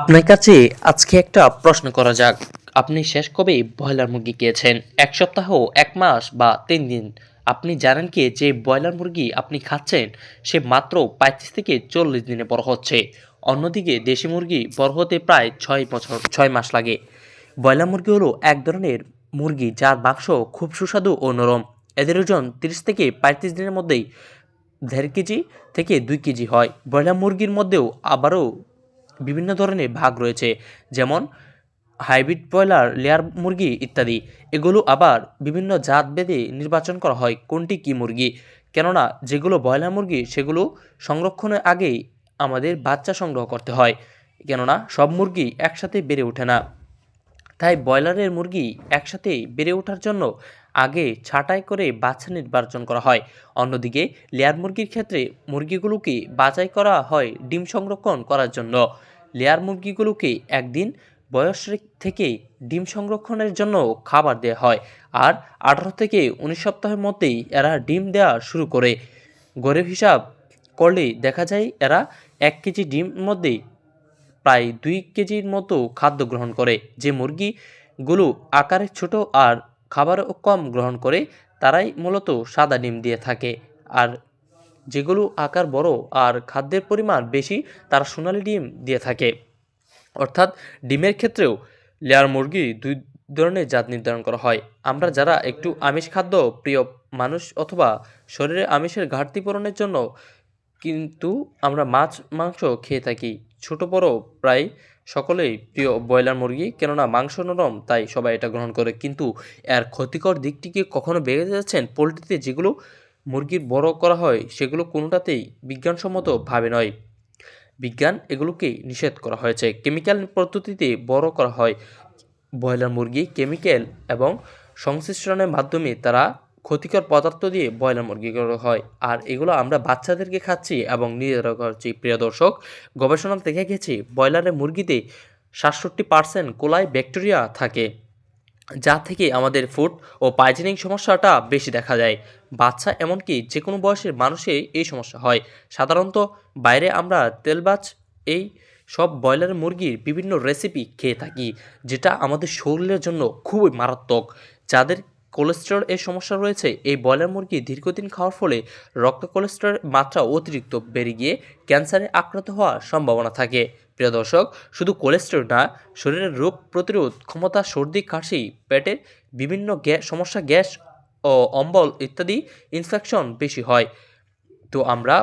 আপনার কাছে আজকে একটা প্রশ্ন করা যাক। আপনি শেষ কবে ব্রয়লার মুরগি খেয়েছেন এক সপ্তাহ, এক মাস বা তিন দিন? আপনি জানেন কি যে ব্রয়লার মুরগি আপনি খাচ্ছেন, সে মাত্র পঁয়ত্রিশ থেকে চল্লিশ দিনে বড় হচ্ছে। অন্যদিকে দেশি মুরগি বড় হতে প্রায় ছয় বছর, ছয় মাস লাগে। ব্রয়লার মুরগি হলো এক ধরনের মুরগি যার মাংস খুব সুস্বাদু ও নরম। এদের ওজন তিরিশ থেকে পঁয়ত্রিশ দিনের মধ্যেই দেড় কেজি থেকে দুই কেজি হয়। ব্রয়লার মুরগির মধ্যেও আবারও বিভিন্ন ধরনের ভাগ রয়েছে, যেমন হাইব্রিড ব্রয়লার, লেয়ার মুরগি ইত্যাদি। এগুলো আবার বিভিন্ন জাত বেঁধে নির্বাচন করা হয় কোনটি কী মুরগি। কেননা যেগুলো ব্রয়লার মুরগি, সেগুলো সংরক্ষণের আগেই আমাদের বাচ্চা সংগ্রহ করতে হয়। কেননা সব মুরগি একসাথে বেড়ে ওঠে না। তাই ব্রয়লারের মুরগি একসাথে বেড়ে ওঠার জন্য আগে ছাঁটাই করে বাচ্চা নির্বাচন করা হয়। অন্যদিকে লেয়ার মুরগির ক্ষেত্রে মুরগিগুলোকে বাছাই করা হয় ডিম সংরক্ষণ করার জন্য। লেয়ার মুরগিগুলোকে একদিন বয়স থেকে ডিম সংরক্ষণের জন্য খাবার দেওয়া হয় আর আঠারো থেকে উনিশ সপ্তাহের মধ্যেই এরা ডিম দেওয়া শুরু করে। গরিব হিসাব করলে দেখা যায় এরা এক কেজি ডিম মধ্যেই প্রায় দুই কেজির মতো খাদ্য গ্রহণ করে। যে মুরগিগুলো আকারে ছোট আর খাবারও কম গ্রহণ করে, তারাই মূলত সাদা ডিম দিয়ে থাকে। আর যেগুলো আকার বড় আর খাদ্যের পরিমাণ বেশি, তারা সোনালি ডিম দিয়ে থাকে। অর্থাৎ ডিমের ক্ষেত্রেও লেয়ার মুরগি দুই ধরনের জাত নির্ধারণ করা হয়। আমরা যারা একটু আমিষ খাদ্য প্রিয় মানুষ অথবা শরীরে আমিষের ঘাটতি পূরণের জন্য কিন্তু আমরা মাছ, মাংস খেয়ে থাকি। ছোট, বড় প্রায় সকলেই প্রিয় ব্রয়লার মুরগি, কেননা মাংস নরম, তাই সবাই এটা গ্রহণ করে। কিন্তু এর ক্ষতিকর দিকটিকে কখনো বেড়ে যাচ্ছেন? পোলট্রিতে যেগুলো মুরগির বড় করা হয়, সেগুলো কোনোটাতেই বিজ্ঞানসম্মতভাবে নয়। বিজ্ঞান এগুলোকে নিষেধ করা হয়েছে। কেমিক্যাল পদ্ধতিতে বড় করা হয় ব্রয়লার মুরগি, কেমিক্যাল এবং সংশ্লিষ্টনের মাধ্যমে তারা ক্ষতিকর পদার্থ দিয়ে ব্রয়লার মুরগি হয়। আর এগুলো আমরা বাচ্চাদেরকে খাচ্ছি এবং নিজেরা খাচ্ছি। প্রিয় দর্শক গবেষণা দেখে গেছে, ব্রয়লারের মুরগিতে সাতষট্টি পার্সেন্ট কোলাই ব্যাকটেরিয়া থাকে, যা থেকে আমাদের ফুড ও পাইজেনিং সমস্যাটা বেশি দেখা যায় বাচ্চা এমনকি যে কোনো বয়সের মানুষের এই সমস্যা হয়। সাধারণত বাইরে আমরা তেলবাজ এই সব ব্রয়লার মুরগির বিভিন্ন রেসিপি খেয়ে থাকি, যেটা আমাদের শরীরের জন্য খুবই মারাত্মক, যাদের কোলেস্টেরল এর সমস্যা রয়েছে। এই ব্রয়লার মুরগি দীর্ঘদিন খাওয়ার ফলে রক্ত কোলেস্টেরলের মাত্রা অতিরিক্ত বেড়ে গিয়ে ক্যান্সারে আক্রান্ত হওয়ার সম্ভাবনা থাকে। প্রিয় দর্শক, শুধু কোলেস্টেরল না, শরীরের রোগ প্রতিরোধ ক্ষমতা, সর্দি, কাশি, পেটের বিভিন্ন গ্যাস সমস্যা গ্যাস ও অম্বল ইত্যাদি ইনফেকশন বেশি হয়। তো আমরা